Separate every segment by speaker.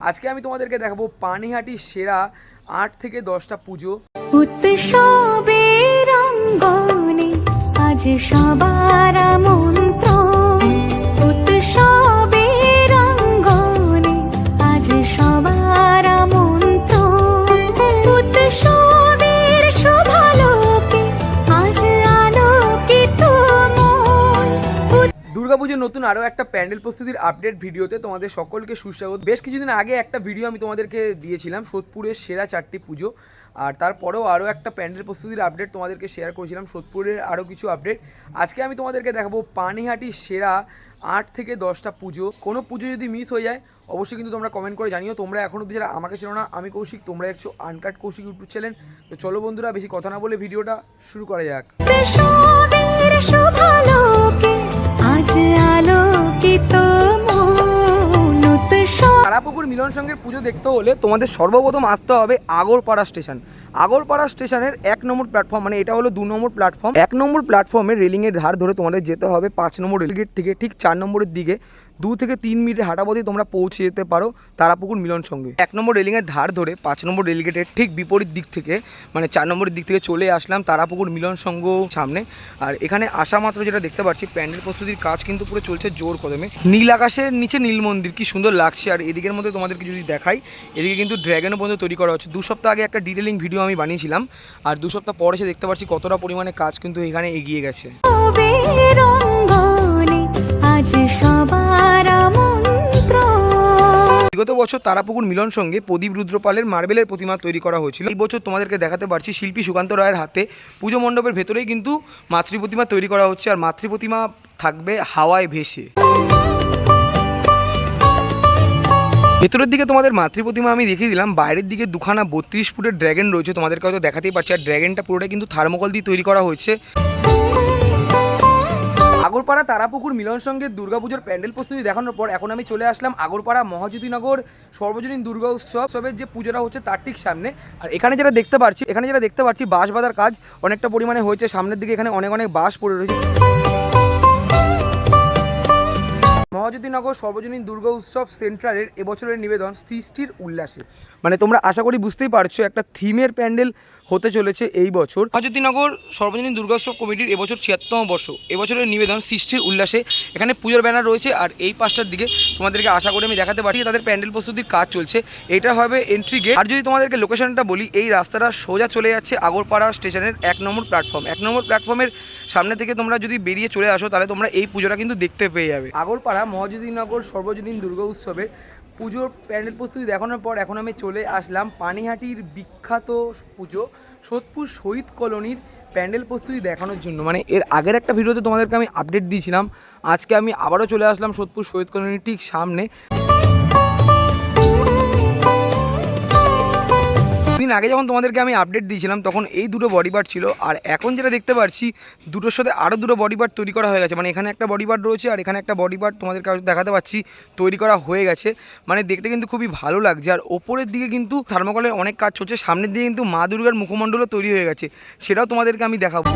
Speaker 1: আজকে আমি তোমাদেরকে দেখাবো পানিহাটি সেরা আট থেকে দশটা পুজো।
Speaker 2: উৎসবের আজ সবার মন্ত্র
Speaker 1: দুর্গাপুজোর নতুন আরও একটা প্যান্ডেল প্রস্তুতির আপডেট ভিডিওতে তোমাদের সকলকে সুস্বাগত। বেশ কিছুদিন আগে একটা ভিডিও আমি তোমাদেরকে দিয়েছিলাম, সোদপুরের সেরা চারটি পুজো। আর তারপরেও আরও একটা প্যান্ডেল প্রস্তুতির আপডেট তোমাদেরকে শেয়ার করেছিলাম, সোদপুরের আরও কিছু আপডেট। আজকে আমি তোমাদেরকে দেখাবো পানিহাটির সেরা আট থেকে দশটা পুজো। কোনো পুজো যদি মিস হয়ে যায়, অবশ্যই কিন্তু তোমরা কমেন্ট করে জানিও। তোমরা এখনও অব্দি যারা আমাকে ছিল না, আমি কৌশিক, তোমরা দেখছ আনকাট কৌশিক ইউটিউব চ্যানেল তো চলো বন্ধুরা, বেশি কথা না বলে ভিডিওটা শুরু করা যাক। তারাপুকুর মিলন সঙ্গের পুজো দেখতে হলে তোমাদের সর্বপ্রথম আসতে হবে আগরপাড়া স্টেশন। আগরপাড়া স্টেশনের এক নম্বর প্ল্যাটফর্ম মানে এটা হলো দু নম্বর প্ল্যাটফর্ম এক নম্বর প্ল্যাটফর্মে রেলিংয়ের ধার ধরে তোমাদের যেতে হবে পাঁচ নম্বর রেলগেট থেকে, ঠিক চার নম্বরের দিকে। দু থেকে তিন মিনিট হাঁটা তোমরা পৌঁছে যেতে পারো তারাপুকুর মিলন সঙ্গে। এক নম্বর রেলিংয়ের ধার ধরে পাঁচ নম্বর রেলগেটের ঠিক বিপরীত দিক থেকে মানে চার নম্বরের দিক থেকে চলে আসলাম তারাপুকুর মিলন সংঘ সামনে। আর এখানে আসা মাত্র যেটা দেখতে পাচ্ছি, প্যান্ডেল প্রস্তুতির কাজ কিন্তু পুরো চলছে জোর কদমে। নীল আকাশের নিচে নীল মন্দির, কি সুন্দর লাগছে। আর এদিকের মধ্যে তোমাদেরকে যদি দেখাই, এদিকে কিন্তু ড্র্যাগনও পর্যন্ত তৈরি করা হচ্ছে। দু সপ্তাহ আগে একটা ডিটেলিং ভিডিও আমি বানিয়েছিলাম, আর দু সপ্তাহ পরে সে দেখতে পাচ্ছি কতটা পরিমাণে কাজ কিন্তু এখানে এগিয়ে গেছে।
Speaker 2: মন্ত্র
Speaker 1: বিগত বছর তারাপুকুর মিলন সঙ্গে প্রদীপ রুদ্রপালের মার্বেলের প্রতিমা তৈরি করা হয়েছিল। এই বছর তোমাদেরকে দেখাতে পারছি শিল্পী সুকান্ত রায়ের হাতে। পুজো মণ্ডপের ভেতরেই কিন্তু মাতৃ প্রতিমা তৈরি করা হচ্ছে আর মাতৃ প্রতিমা থাকবে হাওয়ায় ভেসে। ভেতরের দিকে তোমাদের মাতৃ প্রতিমা আমি দেখিয়ে দিলাম, বাইরের দিকে দুখানা বত্রিশ ফুটের ড্র্যাগন রয়েছে, তোমাদেরকে হয়তো দেখাতেই পারছি। আর ড্র্যাগনটা পুরোটাই কিন্তু থার্মোকল দিয়ে তৈরি করা হয়েছে। আগরপাড়া তারাপুকুর মিলন সঙ্গে দুর্গাপুজোর প্যান্ডেল প্রস্তুতি দেখানোর পর এখন আমি চলে আসলাম আগরপাড়া মহাজ্যোতিনগর সর্বজনীন দুর্গা উৎসব। উৎসবের যে পুজোটা হচ্ছে তার ঠিক সামনে। আর এখানে যেটা দেখতে পাচ্ছি এখানে যেটা দেখতে পাচ্ছি বাঁশ বাঁধার কাজ অনেকটা পরিমাণে হয়েছে। সামনের দিকে এখানে অনেক অনেক বাঁশ পড়ে রয়েছে। মহাজ্যোতিনগর সর্বজনীন দুর্গা উৎসব সেন্ট্রালের এবছরের নিবেদন সৃষ্টির উল্লাসে। মানে তোমরা আশা করি বুঝতেই পারছ, একটা থিমের প্যান্ডেল হতে চলেছে এই বছর। মহাজ্যোতিনগর সর্বজনীন দুর্গোৎসব কমিটির এবছর ছিয়াত্তম বর্ষ। এবছরের নিবেদন সৃষ্টির উল্লাসে এখানে পুজোর ব্যানার রয়েছে আর এই পাঁচটার দিকে তোমাদেরকে আশা করে আমি দেখাতে পারি তাদের প্যান্ডেল প্রস্তুতির কাজ চলছে। এটা হবে এন্ট্রি গেট আর যদি তোমাদেরকে লোকেশনটা বলি এই রাস্তাটা সোজা চলে যাচ্ছে আগরপাড়া স্টেশনের এক নম্বর প্ল্যাটফর্ম এক নম্বর প্ল্যাটফর্মের সামনে থেকে তোমরা যদি বেরিয়ে চলে আসো তাহলে তোমরা এই পুজোটা কিন্তু দেখতে পেয়ে যাবে। আগরপাড়া মহাজুদ্দিনগর সর্বজনীন দুর্গা উৎসবে পুজোর প্যান্ডেল প্রস্তুতি দেখানোর পর এখন আমি চলে আসলাম পানিহাটির বিখ্যাত পুজো সোদপুর শহীদ কলোনির প্যান্ডেল প্রস্তুতি দেখানোর জন্য। মানে এর আগের একটা ভিডিওতে তোমাদেরকে আমি আপডেট দিয়েছিলাম। আজকে আমি আবারও চলে আসলাম সোদপুর শহীদ কলোনির ঠিক সামনে। দিন আগে যখন তোমাদেরকে আমি আপডেট দিয়েছিলাম, তখন এই দুটো বডি পার্ট ছিল। আর এখন যেটা দেখতে পাচ্ছি দুটোর সাথে আরও দুটো বডি পার্ট তৈরি করা হয়ে গেছে। মানে এখানে একটা বডি পার্ট রয়েছে, আর এখানে একটা বডি পার্ট তোমাদেরকে দেখাতে পাচ্ছি, তৈরি করা হয়ে গেছে। মানে দেখতে কিন্তু খুবই ভালো লাগছে। আর ওপরের দিকে কিন্তু থার্মোকলের অনেক কাজ চলছে, সামনের দিকে কিন্তু মা দুর্গার মুখমণ্ডলও তৈরি হয়ে গেছে। সেটাও তোমাদেরকে আমি দেখাবো।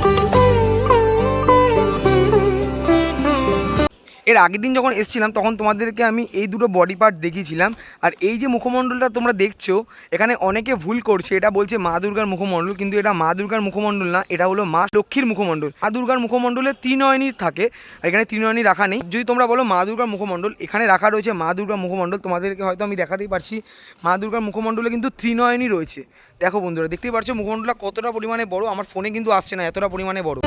Speaker 1: এর আগের দিন যখন এসেছিলাম, তখন তোমাদেরকে আমি এই দুটো বডি পার্ট দেখিয়েছিলাম। আর এই যে মুখমণ্ডলটা তোমরা দেখছ, এখানে অনেকে ভুল করছে। এটা বলছে মা দুর্গার মুখমণ্ডল, কিন্তু এটা মা দুর্গার মুখমণ্ডল না, এটা হলো মা লক্ষ্মীর মুখমণ্ডল। মা দুর্গার মুখমণ্ডলে ত্রিনয়নী থাকে, আর এখানে ত্রিনয়নী রাখা নেই। যদি তোমরা বলো মা দুর্গার মুখমণ্ডল, এখানে রাখা রয়েছে মা দুর্গার মুখমণ্ডল, তোমাদেরকে হয়তো আমি দেখাতেই পারছি। মা দুর্গার মুখমণ্ডলে কিন্তু ত্রিনয়নী রয়েছে। দেখো বন্ধুরা, দেখতেই পারছ মুখমণ্ডলটা কতটা পরিমাণে বড়? আমার ফোনে কিন্তু আসছে না, এতটা পরিমাণে বড়।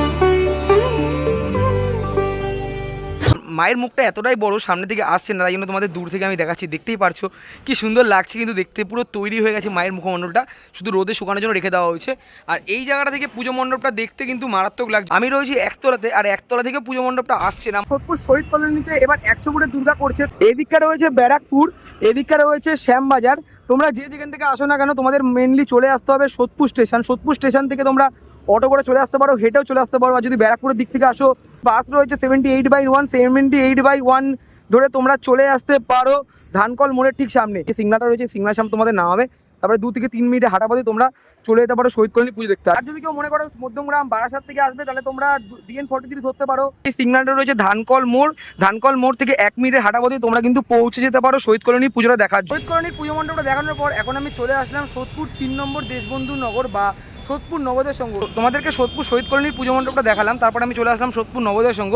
Speaker 1: মায়ের মুখটা এতটাই বড় সামনে থেকে আসছে না, তাই জন্য তোমাদের দূর থেকে আমি দেখাচ্ছি। দেখতেই পারছ, কি সুন্দর লাগছে কিন্তু দেখতে, পুরো তৈরি হয়ে গেছে মায়ের মুখমণ্ডলটা। শুধু রোদে শুকানোর জন্য রেখে দেওয়া হয়েছে। আর এই জায়গাটা থেকে পুজো মণ্ডপটা দেখতে কিন্তু মারাত্মক লাগছে। আমি রয়েছি একতলাতে, আর একতলা থেকে পুজো মণ্ডপটা আসছে না। সোদপুর শহীদ কলোনিতে এবার একশো ফুটের দুর্গা করছে এদিকটা রয়েছে ব্যারাকপুর, এদিকটা রয়েছে শ্যামবাজার। তোমরা যে যেখান থেকে আসো না কেন, তোমাদের মেনলি চলে আসতে হবে সোদপুর স্টেশন সোদপুর স্টেশন থেকে তোমরা অটো করে চলে আসতে পারো, হেঁটেও চলে আসতে পারো। আর যদি ব্যারাকপুরের দিক থেকে আসো বাস রয়েছে seventy eight by one seventy eight by one ধরে তোমরা চলে আসতে পারো ধানকল মোড়ের ঠিক সামনে। যে সিগনালটা রয়েছে সিগনাল সামনে তোমাদের নামাবে। তারপরে দু থেকে তিন মিনিটে হাঁটা তোমরা চলে যেতে পারো শহীদ কলোনি পুজো দেখতে। আর যদি কেউ মনে করো মধ্যমগ্রাম বারাসাত থেকে আসবে, তাহলে তোমরা ডিএন ফর্টি থ্রি ধরতে পারো। এই সিগনালটা রয়েছে ধানকল মোড়। ধানকল মোড় থেকে এক মিনিটের হাঁটা তোমরা কিন্তু পৌঁছে যেতে পারো শহীদ কলোনির পুজোটা দেখার শহীদ কলোনির পুজো মণ্ডপটা দেখানোর পর এখন আমি চলে আসলাম সোদপুর তিন নম্বর দেশবন্ধু নগর বা সোদপুর নবোদয় সংঘ। তোমাদেরকে সোদপুর শহীদ কলোনির পুজো মণ্ডপটা দেখালাম, তারপর আমি চলে আসলাম সোদপুর নবোদয় সংঘ।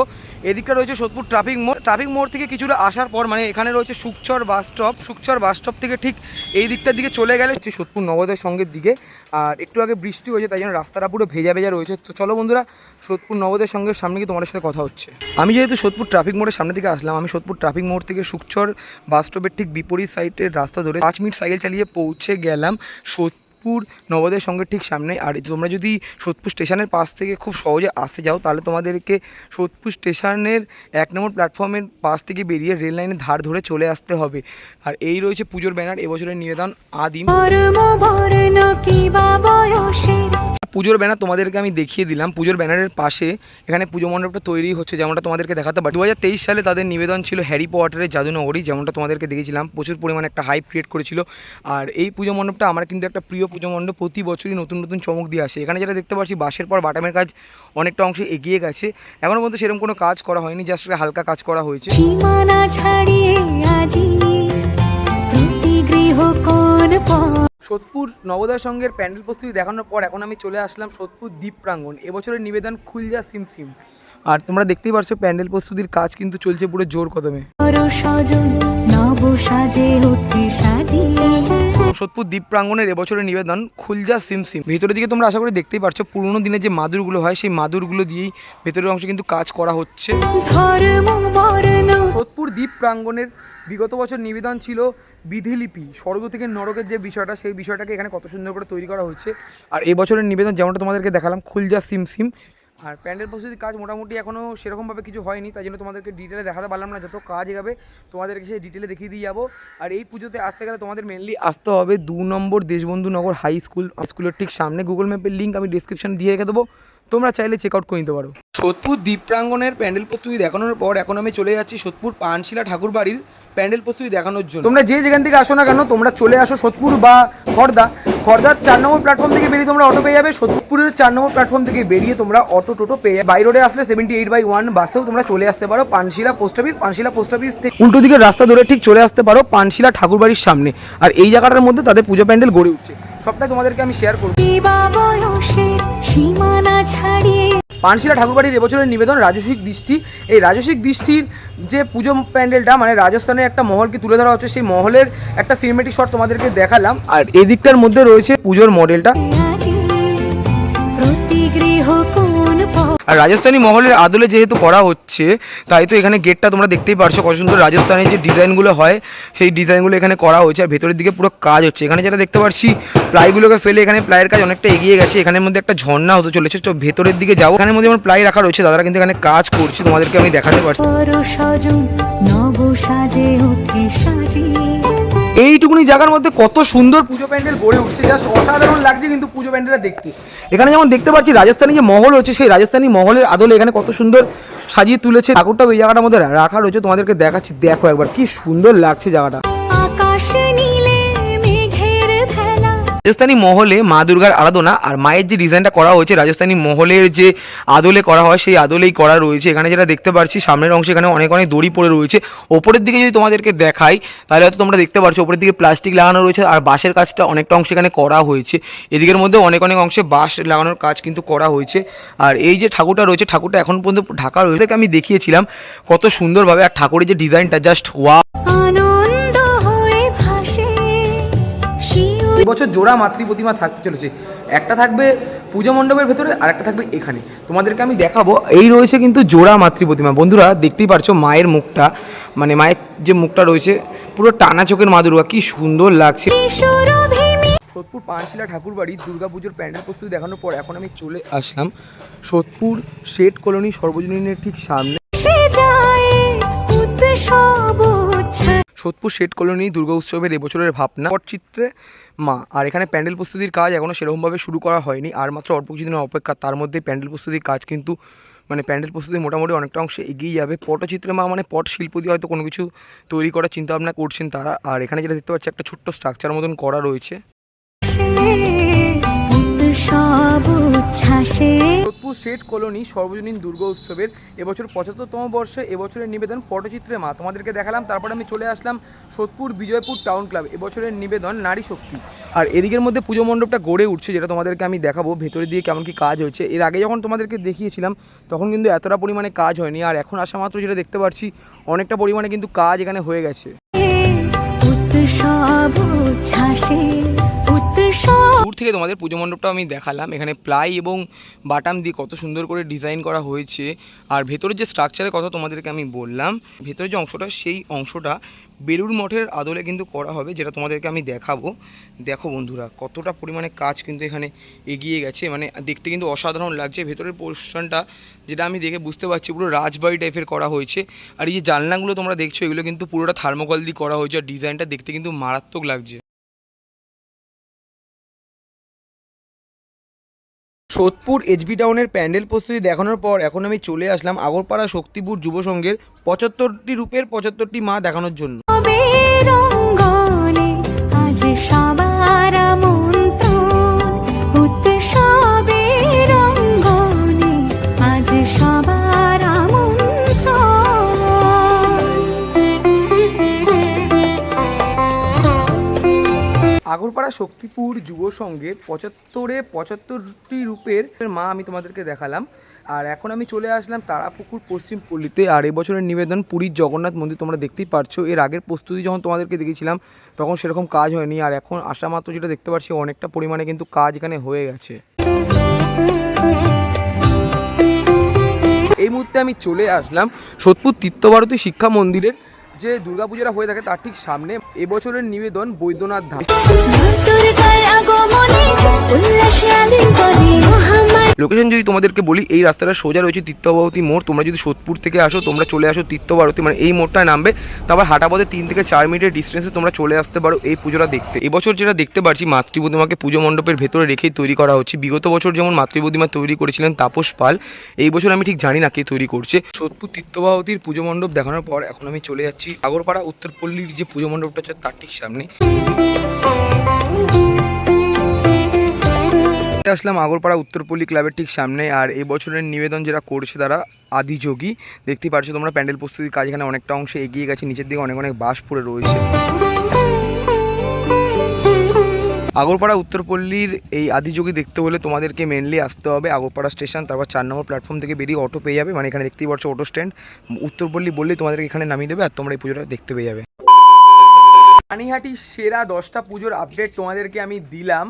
Speaker 1: এদিকটা রয়েছে সোদপুর ট্রাফিক মোড়। ট্রাফিক মোড় থেকে কিছুটা আসার পর মানে এখানে রয়েছে Sukchar bus stop. Sukchar bus stop থেকে ঠিক এই দিকটার দিকে চলে গেলে হচ্ছে সোদপুর নবোদয় সংঘের দিকে। আর একটু আগে বৃষ্টি হয়েছে, তাই জন্য রাস্তাটা পুরো ভেজা ভেজা রয়েছে। তো চলো বন্ধুরা, সোদপুর নবোদয় সংঘের সামনে গিয়ে তোমাদের সাথে কথা হচ্ছে। আমি যেহেতু সোদপুর ট্রাফিক মোড়ের সামনে থেকে আসলাম, আমি সোদপুর ট্রাফিক মোড় থেকে সুকচর বাস স্টপের ঠিক বিপরীত সাইডের রাস্তা ধরে পাঁচ মিনিট সাইকেল চালিয়ে পৌঁছে গেলাম সোদপুর নবোদয় সঙ্গে ঠিক সামনে আর তোমরা যদি সোদপুর স্টেশনের পাশ থেকে খুব সহজে আসতে যাও, তাহলে তোমাদেরকে সোদপুর স্টেশনের এক নম্বর প্ল্যাটফর্মের পাশ থেকে বেরিয়ে রেল লাইনের ধার ধরে চলে আসতে হবে। আর এই রয়েছে পুজোর ব্যানার, এবছরের নিবেদন আদিম। পুজোর ব্যানার তোমাদেরকে আমি দেখিয়ে দিলাম। পুজোর ব্যানারের পাশে এখানে পুজো মণ্ডপটা তৈরি হচ্ছে যেমনটা তোমাদেরকে দেখাতে পারি। দু হাজার তেইশ সালে তাদের নিবেদন ছিল হ্যারি পটারের জাদুনগরী, যেমনটা তোমাদেরকে দেখেছিলাম প্রচুর পরিমাণে একটা হাইপ ক্রিয়েট করেছিল। আর এই পুজো মণ্ডপটা আমার কিন্তু একটা প্রিয় পুজো মণ্ডপ। প্রতি বছরই নতুন নতুন চমক দিয়ে আসে। এখানে যেটা দেখতে পাচ্ছি বাসের পর বাটামের কাজ অনেকটা অংশে এগিয়ে গেছে। এখনও পর্যন্ত সেরকম কোনো কাজ করা হয়নি জাস্ট হালকা কাজ করা হয়েছে।
Speaker 2: ছাড়িয়ে আজি গৃহ কোন
Speaker 1: সোদপুর নবোদয় সংঘের প্যান্ডেল প্রস্তুতি দেখানোর পর এখন আমি চলে আসলাম সোদপুর দ্বীপ প্রাঙ্গণ। এবছরের নিবেদন খুলজা সিম সিম। আর তোমরা দেখতেই পারছ প্যান্ডেল প্রস্তুতির কাজ কিন্তু চলছে পুরো জোর কদমে। সোদপুর দ্বীপ প্রাঙ্গণের এবছরের নিবেদন খুলজা সিম সিম। ভেতরের দিকে তোমরা আশা করি দেখতেই পারছ পুরোনো দিনে যে মাদুরগুলো হয় সেই মাদুরগুলো দিয়েই ভেতরের অংশে কিন্তু কাজ করা হচ্ছে। সোদপুর দ্বীপ প্রাঙ্গণের বিগত বছর নিবেদন ছিল বিধিলিপি। স্বর্গ থেকে নরকের যে বিষয়টা, সেই বিষয়টাকে এখানে কত সুন্দর করে তৈরি করা হচ্ছে। আর এই বছরের নিবেদন যেমনটা তোমাদেরকে দেখালাম, খুলজা সিম আর প্যান্ডেল প্রস্তুতির কাজ মোটামুটি এখনও সেরকমভাবে কিছু হয়নি, তাই জন্য তোমাদেরকে ডিটেলে দেখাতে পারলাম না। যত কাজ এগাবে তোমাদেরকে সেই ডিটেলে দেখিয়ে দিয়ে যাব। আর এই পুজোতে আসতে গেলে তোমাদের মেনলি আসতে হবে দু number Deshbandhu Nagar high school স্কুলের ঠিক সামনে। গুগল ম্যাপের লিঙ্ক আমি ডিসক্রিপশন দিয়ে রেখে দেবো। তোমরা চাইলে চেক আউট করে নিতে পারো। সোদপুর দ্বীপ প্রাঙ্গণের প্যান্ডেল প্রস্তুতি দেখানোর পর এখন আমি চলে যাচ্ছি সোদপুর পানশিলা ঠাকুর বাড়ির প্যান্ডেল প্রস্তুতি দেখানোর জন্য। তোমরা যে যেখান থেকে আসো না কেন তোমরা চলে আসো সোদপুর বা খড়দা খড়দার চার নম্বর প্ল্যাটফর্ম থেকে বেরিয়ে তোমরা অটো পেয়ে যাবে। সোদপুরের চার নম্বর প্ল্যাটফর্ম থেকে বেরিয়ে তোমরা অটো টোটো পেয়ে যাবে। বাই রোডে আসলে সেভেন্টি এইট বাই ওয়ান বাসেও তোমরা চলে আসতে পারো Panshila post office Panshila post office থেকে উল্টো দিকের রাস্তা ধরে ঠিক চলে আসতে পারো পানশিলা ঠাকুর বাড়ির সামনে। আর এই জায়গাটার মধ্যে তাদের পুজো প্যান্ডেল গড়ে উঠছে। সবটাই তোমাদেরকে আমি শেয়ার করব।
Speaker 2: সীমানা ছাড়িয়ে
Speaker 1: পানশিলা ঠাকুরবাড়ির এবছরের নিবেদন রাজস্বিক দৃষ্টি। এই রাজস্বিক দৃষ্টির যে পুজো প্যান্ডেলটা মানে রাজস্থানের একটা মহলকে তুলে ধরা হচ্ছে, সেই মহলের একটা সিনেমেটিক শট তোমাদেরকে দেখালাম। আর এই দিকটার মধ্যে রয়েছে পুজোর মডেলটা
Speaker 2: প্রতি গৃহ
Speaker 1: আর রাজস্থানী মহলের আদলে যেহেতু করা হচ্ছে, তাই তো এখানে গেটটা তোমরা দেখতেই পারছ কত সুন্দর রাজস্থানের যে ডিজাইনগুলো হয়, সেই ডিজাইনগুলো এখানে করা হয়েছে। আর ভেতরের দিকে পুরো কাজ হচ্ছে। এখানে যেটা দেখতে পাচ্ছি, প্লাইগুলোকে ফেলে এখানে প্লাইয়ের কাজ অনেকটা এগিয়ে গেছে। এখানের মধ্যে একটা ঝর্ণা হতে চলেছে। তো ভেতরের দিকে যাও। এখানের মধ্যে আমার প্লাই রাখা রয়েছে, দাদারা কিন্তু এখানে কাজ করছে। তোমাদেরকে আমি দেখাতে পারছি। এইটুকুনি জায়গার মধ্যে কত সুন্দর পুজো প্যান্ডেল গড়ে উঠছে। জাস্ট অসাধারণ লাগছে কিন্তু পুজো প্যান্ডেলটা দেখতে। এখানে যেমন দেখতে পাচ্ছি রাজস্থানী যে মহল হচ্ছে সেই রাজস্থানী মহলের আদলে এখানে কত সুন্দর সাজিয়ে তুলেছে। ঠাকুরটা ওই জায়গাটার মধ্যে রাখা রয়েছে, তোমাদেরকে দেখাচ্ছি। দেখো একবার কি সুন্দর লাগছে জায়গাটা।
Speaker 2: আকাশ নীলে মেঘের ভেলা
Speaker 1: রাজস্থানী মহলে মা দুর্গার আরাধনা আর মায়ের যে ডিজাইনটা করা হয়েছে, রাজস্থানী মহলের যে আদলে করা হয়, সেই আদলেই করা রয়েছে। এখানে যেটা দেখতে পাচ্ছি, সামনের অংশে এখানে অনেক অনেক দড়ি পড়ে রয়েছে। ওপরের দিকে যদি তোমাদেরকে দেখাই, তাহলে হয়তো তোমরা দেখতে পাচ্ছ ওপরের দিকে প্লাস্টিক লাগানো রয়েছে আর বাঁশের কাজটা অনেকটা অংশে এখানে করা হয়েছে। এদিকের মধ্যে অনেক অনেক অংশে বাঁশ লাগানোর কাজ কিন্তু করা হয়েছে। আর এই যে ঠাকুরটা রয়েছে, ঠাকুরটা এখন পর্যন্ত ঢাকা রয়েছে আমি দেখিয়েছিলাম। কত সুন্দরভাবে, আর ঠাকুরের যে ডিজাইনটা জাস্ট ওয়া এবছর জোড়া মাতৃ প্রতিমা থাকতে চলেছে। একটা থাকবে পূজা মণ্ডপের ভেতরে আর একটা থাকবে এখানে। তোমাদেরকে আমি দেখাবো এই রয়েছে কিন্তু জোড়া মাতৃ প্রতিমা। বন্ধুরা দেখতেই পারছ মায়ের মুখটা মানে মায়ের যে মুখটা রয়েছে পুরো টানা চোখের মা দুর্গা কি সুন্দর লাগছে। সোদপুর পানশিলা ঠাকুর বাড়ি দুর্গাপুজোর প্যান্ডেল প্রস্তুতি দেখানোর পর এখন আমি চলে আসলাম সোদপুর শেঠ কলোনি সর্বজনীনের ঠিক সামনে।
Speaker 2: সে যায় উৎসব উচ্ছ্বাস
Speaker 1: সোদপুর শেড কলোনি দুর্গা উৎসবের এবছরের ভাবনা। পটচিত্রে মা। আর এখানে প্যান্ডেল প্রস্তুতির কাজ এখনও সেরকমভাবে শুরু করা হয়নি। আর মাত্র অল্প কিছুদিনের অপেক্ষা। তার মধ্যে প্যান্ডেল প্রস্তুতির কাজ কিন্তু মানে প্যান্ডেল প্রস্তুতি মোটামুটি অনেকটা অংশে এগিয়ে যাবে। পটচিত্রে মা মানে পট শিল্প দিয়ে হয়তো কোনো কিছু তৈরি করার চিন্তাভাবনা করছেন তারা। আর এখানে যেটা দেখতে পাচ্ছি, একটা ছোট্ট স্ট্রাকচার মতন করা রয়েছে।
Speaker 2: সব উচ্ছ্বাসে।
Speaker 1: যোধপুর শেঠ কলোনি সর্বজনীন দুর্গা উৎসবের এবছর পঁচাত্তরতম বর্ষে এবছরের নিবেদন পটচিত্রে মা। তোমাদেরকে দেখালাম তারপরে আমি চলে আসলাম সোদপুর বিজয়পুর টাউন ক্লাব। এবছরের নিবেদন নারী শক্তি। আর এদিকের মধ্যে পুজো মণ্ডপটা গড়ে উঠছে যেটা তোমাদেরকে আমি দেখাবো ভেতরে দিয়ে কেমন কি কাজ হয়েছে। এর আগে যখন তোমাদেরকে দেখিয়েছিলাম তখন কিন্তু এতটা পরিমাণে কাজ হয়নি। আর এখন আসা মাত্র যেটা দেখতে পাচ্ছি অনেকটা পরিমাণে কিন্তু কাজ এখানে হয়ে গেছে। দূর থেকে তোমাদের পুজো মণ্ডপটা আমি দেখালাম। এখানে প্লাই এবং বাটাম দিয়ে কত সুন্দর করে ডিজাইন করা হয়েছে। আর ভেতরের যে স্ট্রাকচারের কথা তোমাদেরকে আমি বললাম, ভেতরের যে অংশটা, সেই অংশটা বেলুর মঠের আদলে কিন্তু করা হবে, যেটা তোমাদেরকে আমি দেখাবো। দেখো বন্ধুরা, কতটা পরিমাণে কাজ কিন্তু এখানে এগিয়ে গেছে। মানে দেখতে কিন্তু অসাধারণ লাগছে। ভেতরের পোর্শনটা যেটা আমি দেখে বুঝতে পারছি, পুরো রাজবাড়ি টাইপের করা হয়েছে। আর এই যে জানলাগুলো তোমরা দেখছ, এগুলো কিন্তু পুরোটা থার্মোকল দিয়ে করা হয়েছে। আর ডিজাইনটা দেখতে কিন্তু মারাত্মক লাগছে। সোদপুর এইচবি টাউনের প্যান্ডেল প্রস্তুতি দেখানোর পর এখন আমি চলে আসলাম আগরপাড়া শক্তিপুর যুব সংঘের পঁচাত্তরটি রূপের পঁচাত্তরটি মা দেখানোর জন্য।
Speaker 2: রঙ্গনে
Speaker 1: শক্তিপুর যুব সংঘের পঁচাত্তরে পঁচাত্তরটি রূপের মা আমি তোমাদেরকে দেখালাম। আর এখন আমি চলে আসলাম তারাপুকুর পশ্চিম পল্লীতে। আর এবছরের নিবেদন পুরীর জগন্নাথ মন্দির তোমরা দেখতেই পারছ। এর আগের প্রস্তুতি যখন তোমাদেরকে দেখেছিলাম তখন সেরকম কাজ হয়নি। আর এখন আসা মাত্র যেটা দেখতে পাচ্ছি অনেকটা পরিমাণে কিন্তু কাজ এখানে হয়ে গেছে। এই মুহূর্তে আমি চলে আসলাম সোদপুর তীর্থভারতী শিক্ষা মন্দিরের যে দুর্গাপূজাটা হয়ে থাকে তার ঠিক সামনে এবছরের নিবেদন বৈদ্যনাথ ধাম। লোকেশন যদি তোমাদেরকে বলি এই রাস্তাটা সোজা রয়েছে তীর্থভারতী মোড়। তোমরা যদি সোদপুর থেকে আসো তোমরা চলে আসো তীর্থভারতী মানে এই মোড়টায় নামবে। তারপর হাঁটা পথে তিন থেকে চার মিনিটের ডিস্টেন্সে তোমরা চলে আসতে পারো এই পুজোটা দেখতে। এবছর যেটা দেখতে পারছি মাতৃপ্রতিমাকে পুজো মণ্ডপের ভেতরে রেখেই তৈরি করা হচ্ছে। বিগত বছর যেমন মাতৃপ্রতিমা তৈরি করেছিলেন তাপস পাল এই বছর আমি ঠিক জানি না কে তৈরি করছে। সোদপুর তীর্থভারতীর পুজো মণ্ডপ দেখানোর পর এখন আমি চলে যাচ্ছি আগরপাড়া উত্তরপল্লীর যে পুজো মণ্ডপটা আছে তার ঠিক সামনে। আসলাম আগরপাড়া উত্তরপল্লী ক্লাবের ঠিক সামনে, আর এই বছরের নিবেদন যারা করছে তারা আদিযোগী। দেখতে পারছ তোমরা, প্যান্ডেল প্রস্তুতির কাজ এখানে অনেকটা অংশে এগিয়ে গেছে, নিচের দিকে অনেক অনেক বাস পড়ে রয়েছে। আগরপাড়া, উত্তরপল্লীর এই আদিযোগী দেখতে হলে তোমাদেরকে মেনলি আসতে হবে আগরপাড়া স্টেশন তারপর চার নম্বর প্ল্যাটফর্ম থেকে বেরিয়ে অটো পেয়ে যাবে। মানে এখানে দেখতেই পাচ্ছ অটো স্ট্যান্ড উত্তরপল্লী বললেই তোমাদেরকে এখানে নামিয়ে দেবে আর তোমরা এই পুজোটা দেখতে পেয়ে যাবে। পানিহাটির সেরা দশটা পুজোর আপডেট তোমাদেরকে আমি দিলাম।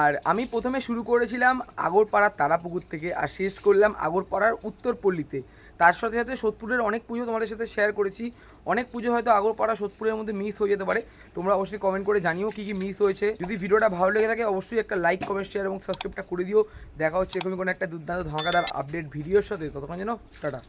Speaker 1: আর আমি প্রথমে শুরু করেছিলাম আগরপাড়ার তারাপুকুর থেকে আর শেষ করলাম আগরপাড়ার উত্তরপল্লীতে। তার সাথে সাথে সোদপুরের অনেক পুজো তোমাদের সাথে শেয়ার করেছি। অনেক পুজো হয়তো আগরপাড়া সোদপুরের মধ্যে মিস হয়ে যেতে পারে। তোমরা অবশ্যই কমেন্ট করে জানিও কী কী মিস হয়েছে। যদি ভিডিওটা ভালো লেগে থাকে, অবশ্যই একটা লাইক কমেন্ট শেয়ার এবং সাবস্ক্রাইবটা করে দিও। দেখা হচ্ছে এরকমই কোনো একটা দুর্দান্ত ধামাকাদার আপডেট ভিডিওর সাথে। ততক্ষণ যেন, টাটা।